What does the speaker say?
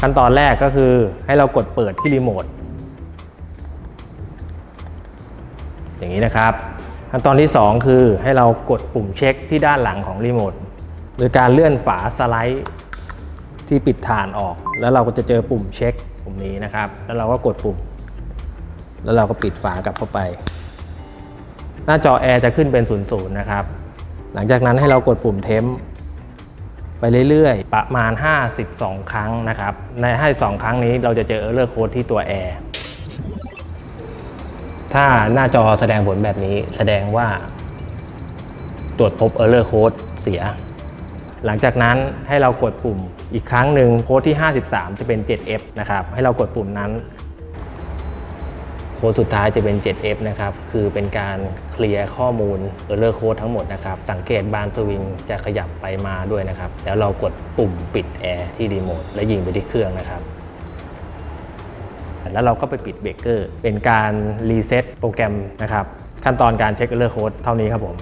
ขั้นตอนแรกก็คือให้เรากดเปิดที่รีโมทอย่างนี้นะครับ ขั้นตอนที่ 2 คือให้เรากดปุ่มเช็คที่ด้านหลังของรีโมทโดยการเลื่อนฝาสไลด์ที่ปิดฐานออก แล้วเราก็จะเจอปุ่มเช็คปุ่มนี้นะครับ แล้วเราก็กดปุ่ม แล้วเราก็ปิดฝากลับเข้าไป หน้าจอแอร์จะขึ้นเป็น 00นะครับ หลังจากนั้นให้เรากดปุ่มเทม ไปเรื่อยๆ ประมาณ 52 ครั้งนะครับ ใน 52 ครั้งนี้เราจะเจอ error code ที่ตัวแอร์ถ้าหน้าจอแสดงผลแบบนี้แสดงว่า ตรวจพบ error code เสีย หลังจากนั้นให้เรากดปุ่มอีกครั้งหนึ่งโค้ดที่ 53 จะเป็น 7F นะครับ ให้เรากดปุ่มนั้น โค้ดสุดท้ายจะเป็น 7F นะครับ คือเป็นการเคลียร์ข้อมูล error code ทั้งหมดนะครับ สังเกตบานสวิงจะขยับไปมาด้วยนะครับ แล้วเรากดปุ่มปิดแอร์ที่รีโมทและยิงไปที่เครื่องนะครับ แล้วเราก็ไปปิดเบรกเกอร์ เป็นการรีเซ็ตโปรแกรมนะครับ ขั้นตอนการเช็ค error code เท่านี้ครับผม